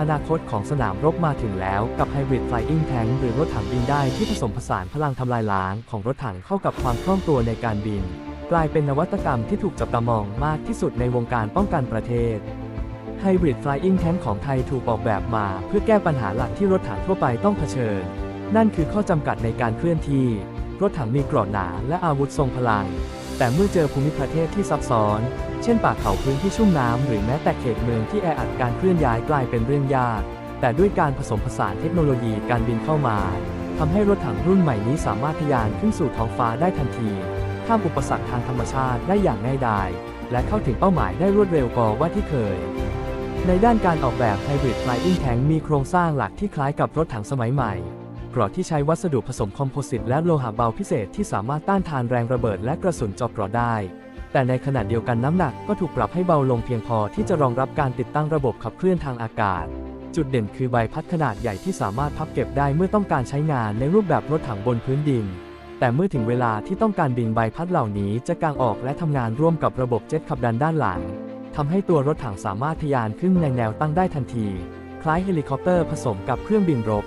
อนาคตของสนามรบมาถึงแล้วกับ Hybrid Flying Tank หรือรถถังบินได้ที่ผสมผสานพลังทำลายล้างของรถถังเข้ากับความคล่องตัวในการบิน กลายเป็นนวัตกรรมที่ถูกจับตามองมากที่สุดในวงการป้องกันประเทศ Hybrid Flying Tank ของไทยถูกออกแบบมาเพื่อแก้ปัญหาหลักที่รถถังทั่วไปต้องเผชิญ นั่นคือข้อจำกัดในการเคลื่อนที่ รถถังมีกรอบหนาและอาวุธทรงพลัง แต่เมื่อเจอภูมิประเทศที่ซับซ้อน เช่นป่าเขาพื้นที่ชุ่มน้ำหรือแม้แต่เขตเมืองที่แออัดการเคลื่อนย้ายกลายเป็นเรื่องยาก แต่ด้วยการผสมผสานเทคโนโลยีการบินเข้ามาทำให้รถถังรุ่นใหม่นี้สามารถทะยานขึ้นสู่ท้องฟ้าได้ทันทีข้ามอุปสรรคทางธรรมชาติได้อย่างง่ายดายและเข้าถึงเป้าหมายได้รวดเร็วกว่าว่าที่เคย ในด้านการออกแบบ Hybrid Flying Tank มีโครงสร้างหลักที่คล้ายกับรถถังสมัยใหม่กรอบที่ใช้วัสดุผสมคอมโพสิตและโลหะเบาพิเศษที่สามารถต้านทานแรงระเบิดและกระสุนเจอบกรอได้ แต่ในขณะเดียวกันน้ำหนักก็ถูกปรับให้เบาลงเพียงพอที่จะรองรับการติดตั้งระบบขับเคลื่อนทางอากาศ จุดเด่นคือใบพัดขนาดใหญ่ที่สามารถพับเก็บได้เมื่อต้องการใช้งานในรูปแบบรถถังบนพื้นดิน แต่เมื่อถึงเวลาที่ต้องการบินใบพัดเหล่านี้จะกางออกและทำงานร่วมกับระบบเจ็ตขับดันด้านหลังทำให้ตัวรถถังสามารถทะยานขึ้นในแนวตั้งได้ทันที คล้ายเฮลิคอปเตอร์ผสมกับเครื่องบินรบ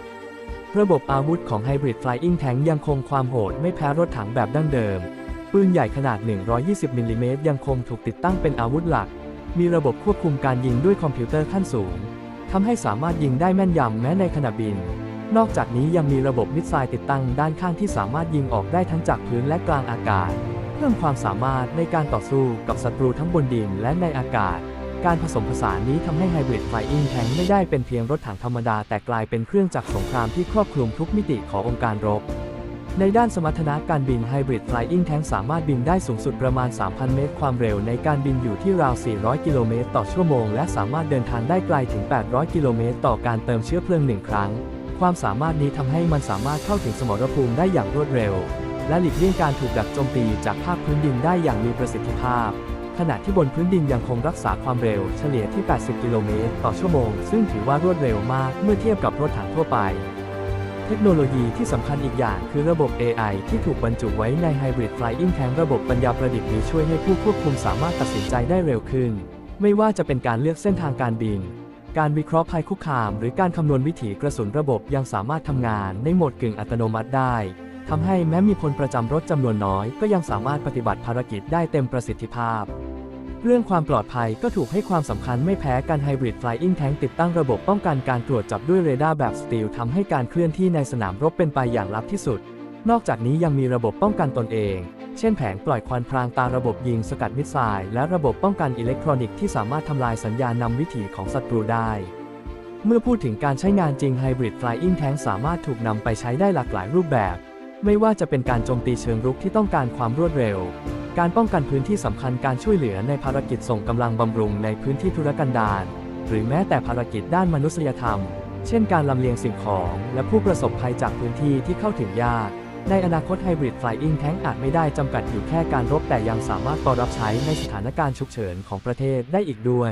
ระบบอาวุธของ Hybrid Flying Tank ยังคงความโหดไม่แพ้รถถังแบบดั้งเดิม ปืนใหญ่ขนาด 120มิลลิเมตรยังคงถูกติดตั้งเป็นอาวุธหลัก มีระบบควบคุมการยิงด้วยคอมพิวเตอร์ขั้นสูงทำให้สามารถยิงได้แม่นยำแม้ในขณะบิน นอกจากนี้ยังมีระบบมิสไซล์ติดตั้งด้านข้างที่สามารถยิงออกได้ทั้งจากพื้นและกลางอากาศ เพิ่มความสามารถในการต่อสู้กับศัตรูทั้งบนดินและในอากาศ การผสมผสานนี้ทำให้ Hybrid Flying Tank ไม่ได้เป็นเพียงรถถังธรรมดาแต่กลายเป็นเครื่องจักรสงครามที่ครอบคลุมทุกมิติขององค์การรบ ในด้านสมรรถนะการบิน Hybrid Flying Tank สามารถบินได้สูงสุดประมาณ 3,000 เมตร ความเร็วในการบินอยู่ที่ราว 400 กิโลเมตรต่อชั่วโมง และสามารถเดินทางได้ไกลถึง 800 กิโลเมตรต่อการเติมเชื้อเพลิงหนึ่งครั้ง ความสามารถนี้ทำให้มันสามารถเข้าถึงสมรภูมิได้อย่างรวดเร็ว และหลีกเลี่ยงการถูกดักโจมตีจากภาคพื้นดินได้อย่างมีประสิทธิภาพ ขณะที่บนพื้นดินยังคงรักษาความเร็วเฉลี่ยที่ 80 กิโลเมตรต่อชั่วโมง ซึ่งถือว่ารวดเร็วมากเมื่อเทียบกับรถถังทั่วไป เทคโนโลยีที่สำคัญอีกอย่างคือระบบ AI ที่ถูกบรรจุไว้ใน Hybrid Flying Tank ระบบปัญญาประดิษฐ์นี้ช่วยให้ผู้ควบคุมสามารถตัดสินใจได้เร็วขึ้น ไม่ว่าจะเป็นการเลือกเส้นทางการบิน การวิเคราะห์ภัยคุกคาม หรือการคำนวณวิถีกระสุนระบบยังสามารถทำงานในโหมดกึ่งอัตโนมัติได้ทำให้แม้มีพลประจำรถจำนวนน้อย ก็ยังสามารถปฏิบัติภารกิจได้เต็มประสิทธิภาพ เรื่องความปลอดภัยก็ถูกให้ความสำคัญไม่แพ้กัน Hybrid Flying Tank ติดตั้งระบบป้องกันการตรวจจับด้วยเรดาร์แบบสตีลทำให้การเคลื่อนที่ในสนามรบเป็นไปอย่างลับที่สุด นอกจากนี้ยังมีระบบป้องกันตนเอง เช่นแผงปล่อยควันพรางตาระบบยิงสกัดมิสไซล์และระบบป้องกันอิเล็กทรอนิกส์ที่สามารถทำลายสัญญาณนำวิถีของศัตรูได้ เมื่อพูดถึงการใช้งานจริง Hybrid Flying Tank สามารถถูกนำไปใช้ได้หลากหลายรูปแบบ ไม่ว่าจะเป็นการโจมตีเชิงรุกที่ต้องการความรวดเร็ว การป้องกันพื้นที่สำคัญการช่วยเหลือในภารกิจส่งกำลังบำรุงในพื้นที่ธุรกันดารหรือแม้แต่ภารกิจด้านมนุษยธรรม เช่นการลำเลียงสิ่งของ และผู้ประสบภัยจากพื้นที่ที่เข้าถึงยาก ในอนาคต Hybrid Flying Tank อาจไม่ได้จำกัดอยู่แค่การรบแต่ยังสามารถปรับใช้ในสถานการณ์ฉุกเฉินของประเทศได้อีกด้วย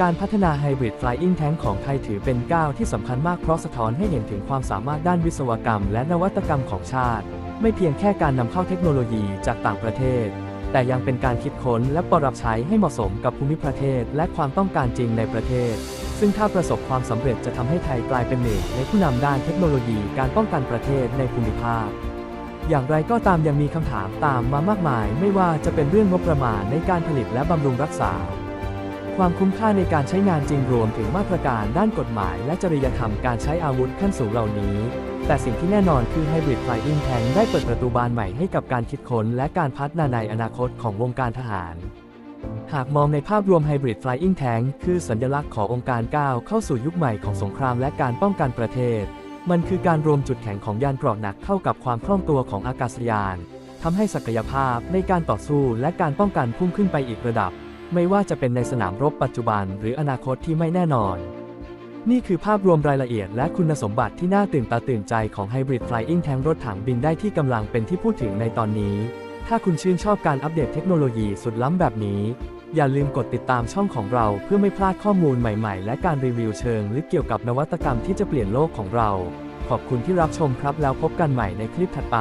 การพัฒนา Hybrid Flying Tank ของไทยถือเป็นก้าวที่สำคัญมากเพราะสะท้อนให้เห็นถึงความสามารถด้านวิศวกรรม และนวัตกรรมของชาติ ไม่เพียงแค่การนำเข้าเทคโนโลยีจากต่างประเทศ แต่ยังเป็นการคิดค้นและปรับใช้ให้เหมาะสมกับภูมิประเทศและความต้องการจริงในประเทศ ซึ่งถ้าประสบความสำเร็จจะทำให้ไทยกลายเป็นหนึ่งในผู้นำด้านเทคโนโลยีการป้องกันประเทศในภูมิภาคอย่างไรก็ตามยังมีคำถามตามมามากมาย ไม่ว่าจะเป็นเรื่องงบประมาณในการผลิตและบำรุงรักษา ความคุ้มค่าในการใช้งานจริงรวมถึงมาตรการด้านกฎหมาย และจริยธรรมการใช้อาวุธขั้นสูงเหล่านี้ แต่สิ่งที่แน่นอนคือ Hybrid Flying Tank ได้เปิดประตูบานใหม่ให้กับการคิดค้นและการพัฒนาในอนาคตของวงการทหาร หากมองในภาพรวม Hybrid Flying Tank คือสัญลักษณ์ขององค์การก้าวเข้าสู่ยุคใหม่ของสงครามและการป้องกันประเทศ มันคือการรวมจุดแข็งของยานเกราะหนักเข้ากับความคล่องตัวของอากาศยานทำให้ศักยภาพในการต่อสู้และการป้องกันพุ่งขึ้นไปอีกระดับ ไม่ว่าจะเป็นในสนามรบปัจจุบันหรืออนาคตที่ไม่แน่นอน นี่คือภาพรวมรายละเอียดและคุณสมบัติที่น่าตื่นตาตื่นใจของ Hybrid Flying Tank รถถังบินได้ที่กำลังเป็นที่พูดถึงในตอนนี้ ถ้าคุณชื่นชอบการอัปเดตเทคโนโลยีสุดล้ำแบบนี้ อย่าลืมกดติดตามช่องของเราเพื่อไม่พลาดข้อมูลใหม่ๆ และการรีวิวเชิงลึกเกี่ยวกับนวัตกรรมที่จะเปลี่ยนโลกของเรา ขอบคุณที่รับชมครับแล้วพบกันใหม่ในคลิปถัดไป